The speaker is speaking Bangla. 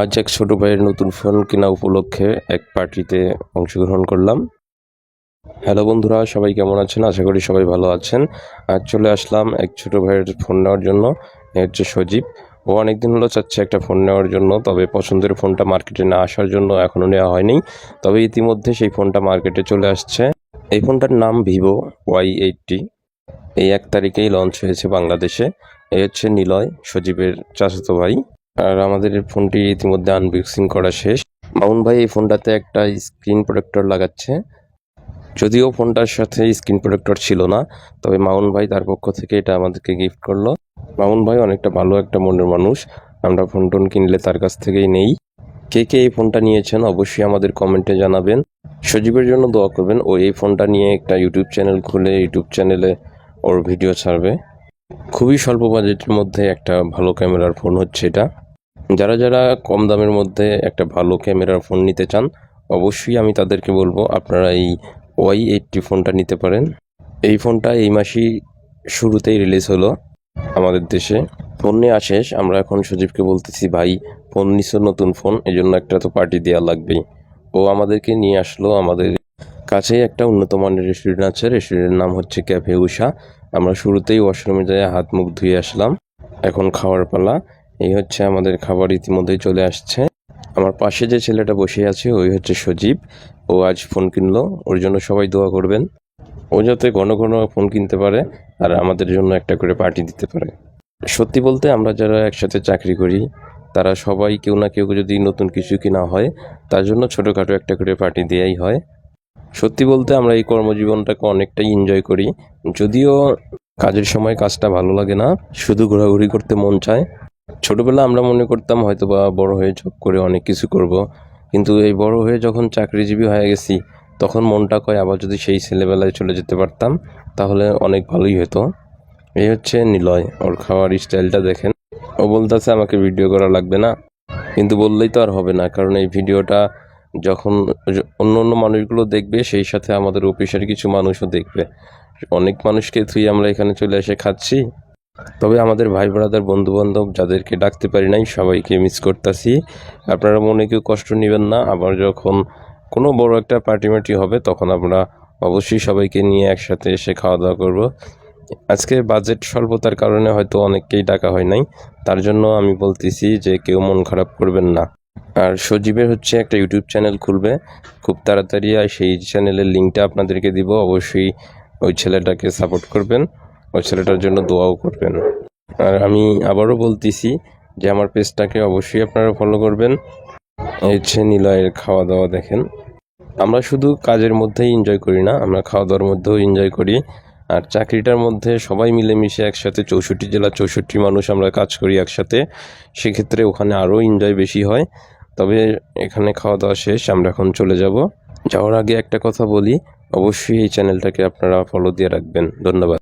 আজ এক ছোট ভাইয়ের নতুন ফোন কেনা উপলক্ষে এক পার্টিতে অংশগ্রহণ করলাম। হ্যালো বন্ধুরা, সবাই কেমন আছেন? আশা করি সবাই ভালো আছেন। আজ চলে আসলাম এক ছোট ভাইয়ের ফোন নেওয়ার জন্য। এ হচ্ছে সজীব। ও অনেকদিন হলো চাচ্ছে একটা ফোন নেওয়ার জন্য, তবে পছন্দের ফোনটা মার্কেটে না আসার জন্য এখনও নেওয়া হয়নি। তবে ইতিমধ্যে সেই ফোনটা মার্কেটে চলে আসছে। এই ফোনটার নাম ভিভো ওয়াই এইটটি। এই এক তারিখেই লঞ্চ হয়েছে বাংলাদেশে। এ হচ্ছে নিলয়, সজীবের চাচাতো ভাই। আর আমাদের ফোনটি ইতিমধ্যে আনবক্সিং করা শেষ। মামুন ভাই, এই ফোনটাতে একটা স্ক্রিন প্রোটেক্টর লাগাচ্ছে। যদিও ফোনটার সাথে স্ক্রিন প্রোটেক্টর ছিল না, তবে মামুন ভাই তার পক্ষ থেকে এটা আমাদেরকে গিফট করল। মামুন ভাই অনেকটা ভালো একটা মনের মানুষ, আমরা ফোন টোন কিনলে তার কাছ থেকেই নেই। কে কে এই ফোনটা নিয়েছেন অবশ্যই আমাদের কমেন্টে জানাবেন। সজীবের জন্য দোয়া করবেন, ও এই ফোনটা নিয়ে একটা ইউটিউব চ্যানেল খুলে ইউটিউব চ্যানেলে ওর ভিডিও ছাড়বে। খুবই স্বল্প বাজেটের মধ্যে একটা ভালো ক্যামেরার ফোন হচ্ছে এটা। যারা যারা কম দামের মধ্যে একটা ভালো ক্যামেরার ফোন নিতে চান, অবশ্যই আমি তাদেরকে বলব আপনারা এই ওয়াই এইটটি ফোনটা নিতে পারেন। এই ফোনটা এই মাসেই শুরুতেই রিলিজ হলো আমাদের দেশে। ফোন নিয়ে শেষ, আমরা এখন সজীবকে বলতেছি, ভাই, ফোন নিছো নতুন ফোন এই জন্য একটা তো পার্টি দেওয়া লাগবেই। ও আমাদেরকে নিয়ে আসলো, আমাদের কাছেই একটা উন্নত মানের রেস্টুরেন্ট আছে রেস্টুরেন্টের নাম হচ্ছে ক্যাফে উষা আমরা শুরুতেই ওয়াশরুমে যাই হাত মুখ ধুয়ে আসলাম, এখন খাওয়ার পালা। এই হচ্ছে আমাদের খাবার ইতিমধ্যেই চলে আসছে। আমার পাশে যে ছেলেটা বসে আছে, ওই হচ্ছে সজীব। ও আজ ফোন কিনলো, ওর জন্য সবাই দোয়া করবেন। ও যাতে ঘন ঘন ফোন কিনতে পারে আর আমাদের জন্য একটা করে পার্টি দিতে পারে। সত্যি বলতে আমরা যারা একসাথে চাকরি করি, তারা সবাই কেউ না কেউ যদি নতুন কিছু কিনা হয়, তার জন্য ছোটোখাটো একটা করে পার্টি দেওয়াই হয়। সত্যি বলতে আমরা এই কর্মজীবনটাকে অনেকটাই এনজয় করি। যদিও কাজের সময় কাজটা ভালো লাগে না, শুধু ঘোরাঘুরি করতে মন চায় ছোটবেলা আমরা মনে করতাম হয়তো বা বড় হয়ে জব করে অনেক কিছু করব। কিন্তু এই বড় হয়ে যখন চাকরিজীবী হয়ে গেছি, তখন মনটা কয় আবার যদি সেই ছেলেবেলায় চলে যেতে পারতাম, তাহলে অনেক ভালোই হতো। এই হচ্ছে নিলয়, ওর খাওয়ার স্টাইলটা দেখেন। ও বলতেছে, আমাকে ভিডিও করা লাগবে না। কিন্তু বললেই তো আর হবে না, কারণ এই ভিডিওটা যখন অন্য অন্য মানুষগুলো দেখবে, সেই সাথে আমাদের অফিসের কিছু মানুষও দেখবে। অনেক মানুষকে তুই আমরা এখানে চলে এসে খাচ্ছি। তবে আমাদের ভাই ব্রাদার বন্ধু বান্ধব যাদেরকে ডাকতে পারি নাই, সবাইকে মিস করতেছি। আপনারা মনে কেউ কষ্ট নেবেন না, আবার যখন কোনো বড় একটা পার্টি মার্টি হবে, তখন আমরা অবশ্যই সবাইকে নিয়ে একসাথে এসে খাওয়া দাওয়া করব। আজকে বাজেট স্বল্পতার কারণে হয়তো অনেককেই ডাকা হয় নাই, তার জন্য আমি বলতেছি যে কেউ মন খারাপ করবেন না। আর সজীবের হচ্ছে একটা ইউটিউব চ্যানেল খুলবে, খুব তাড়াতাড়ি আর সেই চ্যানেলের লিঙ্কটা আপনাদেরকে দিব, অবশ্যই ওই ছেলেটাকে সাপোর্ট করবেন। ওই ছেলেটার জন্য দোয়াও করবেন। আর আমি আবারও বলতেছি যে আমার পেজটাকে অবশ্যই আপনারা ফলো করবেন। হচ্ছে নিলয়ের খাওয়া দাওয়া দেখেন। আমরা শুধু কাজের মধ্যেই এনজয় করি না, আমরা খাওয়া দাওয়ার মধ্যেও এনজয় করি। আর চাকরিটার মধ্যে সবাই মিলেমিশে একসাথে চৌষট্টি জেলা চৌষট্টি মানুষ আমরা কাজ করি একসাথে। সেক্ষেত্রে ওখানে আরও এনজয় বেশি হয়। তবে এখানে খাওয়া দাওয়া শেষ, আমরা এখন চলে যাব। যাওয়ার আগে একটা কথা বলি, অবশ্যই এই চ্যানেলটাকে আপনারা ফলো দিয়ে রাখবেন। ধন্যবাদ।